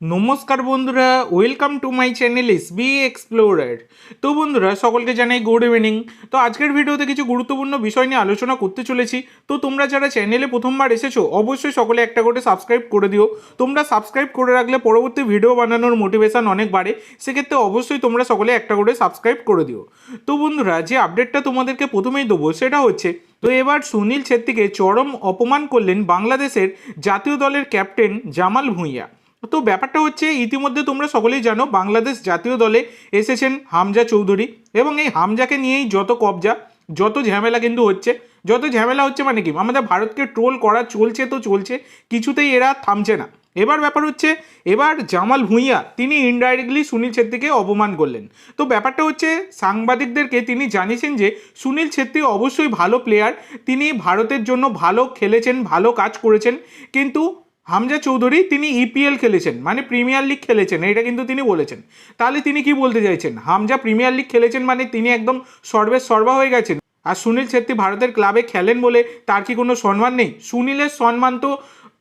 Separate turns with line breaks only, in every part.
নমস্কার বন্ধুরা welcome to my channel S B explorer তো বন্ধুরা, সকলকে জানাই গুড ইভিনিং তো আজকের ভিডিওতে কিছু গুরুত্বপূর্ণ বিষয় নিয়ে আলোচনা করতে চলেছি। তো তোমরা যারা চ্যানেলে প্রথমবার এসেছ, অবশ্যই সকলে একটা করে সাবস্ক্রাইব করে দিও। তোমরা সাবস্ক্রাইব করে রাখলে পরবর্তী ভিডিও বানানোর মোটিভেশন অনেক বাড়ে। সেক্ষেত্রে অবশ্যই তোমরা সকলে একটা করে সাবস্ক্রাইব করে দিও। তো বন্ধুরা, যে আপডেটটা তোমাদেরকে প্রথমেই দেবো, সেটা হচ্ছে, তো এবার সুনীল ছেত্রীকে চরম অপমান করলেন বাংলাদেশের জাতীয় দলের ক্যাপ্টেন জামাল ভুঁইয়া। তো ব্যাপারটা হচ্ছে, ইতিমধ্যে তোমরা সকলেই জানো, বাংলাদেশ জাতীয় দলে এসেছেন হামজা চৌধুরী এবং এই হামজাকে নিয়েই যত কবজা, যত ঝামেলা কিন্তু হচ্ছে, যত ঝামেলা হচ্ছে মানে কি, আমাদের ভারতকে ট্রোল করা চলছে তো চলছে, কিছুতেই এরা থামছে না। এবার ব্যাপার হচ্ছে, এবার জামাল ভুঁইয়া, তিনি ইনডাইরেক্টলি সুনীল ছেত্রীকে অপমান করলেন। তো ব্যাপারটা হচ্ছে, সাংবাদিকদেরকে তিনি জানিয়েছেন যে, সুনীল ছেত্রী অবশ্যই ভালো প্লেয়ার তিনি ভারতের জন্য ভালো খেলেছেন, ভালো কাজ করেছেন, কিন্তু হামজা চৌধুরী তিনি ইপিএল খেলেছেন মানে প্রিমিয়ার লিগ খেলেছেন, এটা কিন্তু তিনি বলেছেন। তাহলে তিনি কি বলতে চাইছেন? হামজা প্রিমিয়ার লিগ খেলেছেন মানে তিনি একদম সর্বে সর্বা হয়ে গেছেন। আর সুনীল ছেত্রী ভারতের ক্লাবে খেলেন বলে তার কি কোনো সম্মান নেই? সুনীলের সম্মান তো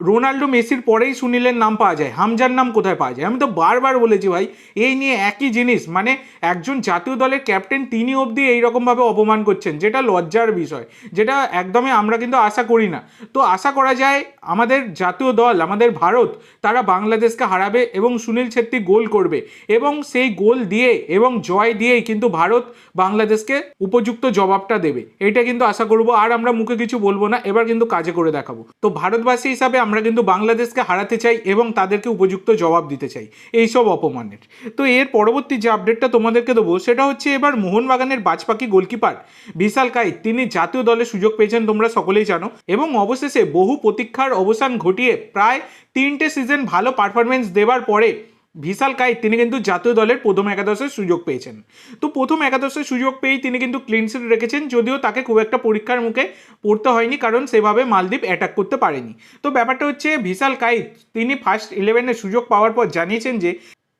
রোনাল্ডো মেসির পরেই সুনীলের নাম পাওয়া যায়, হামজার নাম কোথায় পাওয়া যায়? আমি তো বারবার বলেছি ভাই, এই নিয়ে একই জিনিস মানে একজন জাতীয় দলের ক্যাপ্টেন তিনি অবধি এইরকমভাবে অপমান করছেন, যেটা লজ্জার বিষয়, যেটা একদমই আমরা কিন্তু আশা করি না। তো আশা করা যায় আমাদের জাতীয় দল, আমাদের ভারত, তারা বাংলাদেশকে হারাবে এবং সুনীল ছেত্রী গোল করবে, এবং সেই গোল দিয়ে এবং জয় দিয়েই কিন্তু ভারত বাংলাদেশকে উপযুক্ত জবাবটা দেবে, এটা কিন্তু আশা করব। আর আমরা মুখে কিছু বলব না, এবার কিন্তু কাজে করে দেখাবো। তো ভারতবাসী হিসাবে আমরা কিন্তু বাংলাদেশকে হারাতে চাই এবং তাদেরকে উপযুক্ত জবাব দিতে চাই। এই সব অপমানের। তো এর পরবর্তী যে আপডেটটা তোমাদেরকে দেবো, সেটা হচ্ছে এবার মোহনবাগানের বাজপাকি গোলকিপার বিশাল কাইত তিনি জাতীয় দলে সুযোগ পেয়েছেন, তোমরা সকলেই জানো। এবং অবশেষে বহু প্রতীক্ষার অবসান ঘটিয়ে প্রায় তিনটে সিজন ভালো পারফরমেন্স দেওয়ার পরে ভিশাল কাইত তিনি কিন্তু জাতীয় দলের প্রথম একাদশের সুযোগ পেয়েছেন। তো প্রথম একাদশের সুযোগ পেয়েই তিনি কিন্তু ক্লিনশিট রেখেছেন, যদিও তাকে খুব একটা পরীক্ষার মুখে পড়তে হয়নি, কারণ সেভাবে মালদ্বীপ অ্যাটাক করতে পারেনি। তো ব্যাপারটা হচ্ছে ভিশাল কাইত তিনি ফার্স্ট ইলেভেনের সুযোগ পাওয়ার পর জানিয়েছেন যে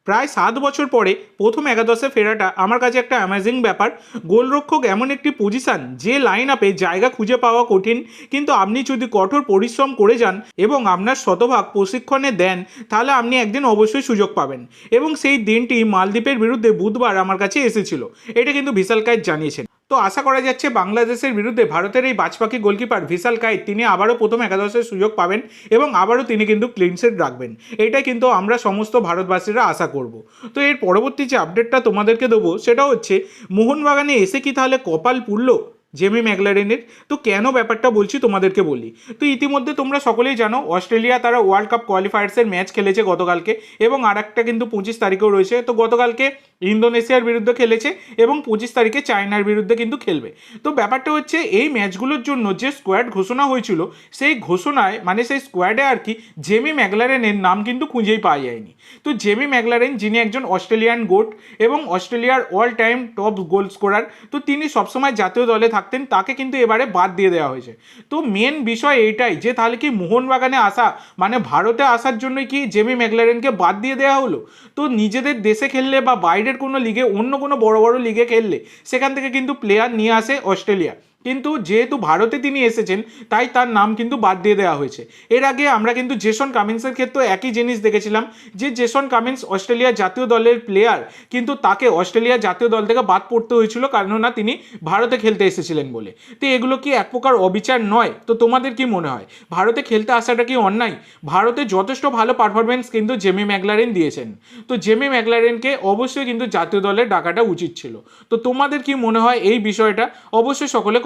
প্রায় সাত বছর পরে প্রথম একাদশে ফেরাটা আমার কাছে একটা অ্যামাজিং ব্যাপার। গোলরক্ষক এমন একটি পজিশান যে লাইন আপে জায়গা খুঁজে পাওয়া কঠিন, কিন্তু আপনি যদি কঠোর পরিশ্রম করে যান এবং আপনার শতভাগ প্রশিক্ষণে দেন, তাহলে আপনি একদিন অবশ্যই সুযোগ পাবেন। এবং সেই দিনটি মালদ্বীপের বিরুদ্ধে বুধবার আমার কাছে এসেছিল। এটা কিন্তু বিশাল কায়েত জানিয়েছেন। তো আশা করা যাচ্ছে বাংলাদেশের বিরুদ্ধে ভারতের এই বাজপাখি গোলকিপার ভিশাল কায়েত, তিনি আবারও প্রথম একাদশের সুযোগ পাবেন এবং আবারও তিনি কিন্তু ক্লিনসেট রাখবেন। এটাই কিন্তু আমরা সমস্ত ভারতবাসীরা আশা করব। তো এর পরবর্তী যে আপডেটটা তোমাদেরকে দেবো, সেটা হচ্ছে মোহনবাগানে এসে কি তাহলে কপাল পুড়ল জেমি ম্যাগলারেনের তো কেন ব্যাপারটা বলছি তোমাদেরকে বলি। তো ইতিমধ্যে তোমরা সকলেই জানো, অস্ট্রেলিয়া তারা ওয়ার্ল্ড কাপ কোয়ালিফায়ার্সের ম্যাচ খেলেছে গতকালকে এবং আর একটা কিন্তু পঁচিশ তারিখেও রয়েছে। তো গতকালকে ইন্দোনেশিয়ার বিরুদ্ধে খেলেছে এবং পঁচিশ তারিখে চায়নার বিরুদ্ধে কিন্তু খেলবে। তো ব্যাপারটা হচ্ছে এই ম্যাচগুলোর জন্য যে স্কোয়াড ঘোষণা হয়েছিল, সেই ঘোষণায় মানে সেই স্কোয়াডে আর কি জেমি ম্যাগলারেনের নাম কিন্তু খুঁজেই পাওয়া যায়নি। তো জেমি ম্যাগলারেন যিনি একজন অস্ট্রেলিয়ান গোট এবং অস্ট্রেলিয়ার all time top goal scorer তো তিনি সবসময় জাতীয় দলে থাকতেন, তাকে কিন্তু এবারে বাদ দিয়ে দেওয়া হয়েছে। তো মেন বিষয় এইটাই যে তাহলে কি মোহনবাগানে আসা মানে ভারতে আসার জন্য কি জেমি ম্যাগলারেনকে বাদ দিয়ে দেওয়া হলো? তো নিজেদের দেশে খেললে বা কোনো লিগে অন্য কোনো বড় বড় লিগে খেললে, সেখান থেকে কিন্তু প্লেয়ার নিয়ে আসে অস্ট্রেলিয়া কিন্তু যেহেতু ভারতে তিনি এসেছেন, তাই তার নাম কিন্তু বাদ দিয়ে দেওয়া হয়েছে। এর আগে আমরা কিন্তু জেসন কামিন্সের ক্ষেত্রে একই জিনিস দেখেছিলাম, যে জেসন কামিন্স অস্ট্রেলিয়া জাতীয় দলের প্লেয়ার কিন্তু তাকে অস্ট্রেলিয়া জাতীয় দল থেকে বাদ পড়তে হয়েছিল কেননা তিনি ভারতে খেলতে এসেছিলেন বলে। তো এগুলো কি এক প্রকার অবিচার নয়? তো তোমাদের কি মনে হয়? ভারতে খেলতে আসাটা কি অন্যায়? ভারতে যথেষ্ট ভালো পারফরমেন্স কিন্তু জেমি ম্যাগলারেন দিয়েছেন। তো জেমি ম্যাগলারেনকে অবশ্যই কিন্তু জাতীয় দলে ডাকাটা উচিত ছিল। তো তোমাদের কি মনে হয় এই বিষয়টা? অবশ্যই সকলে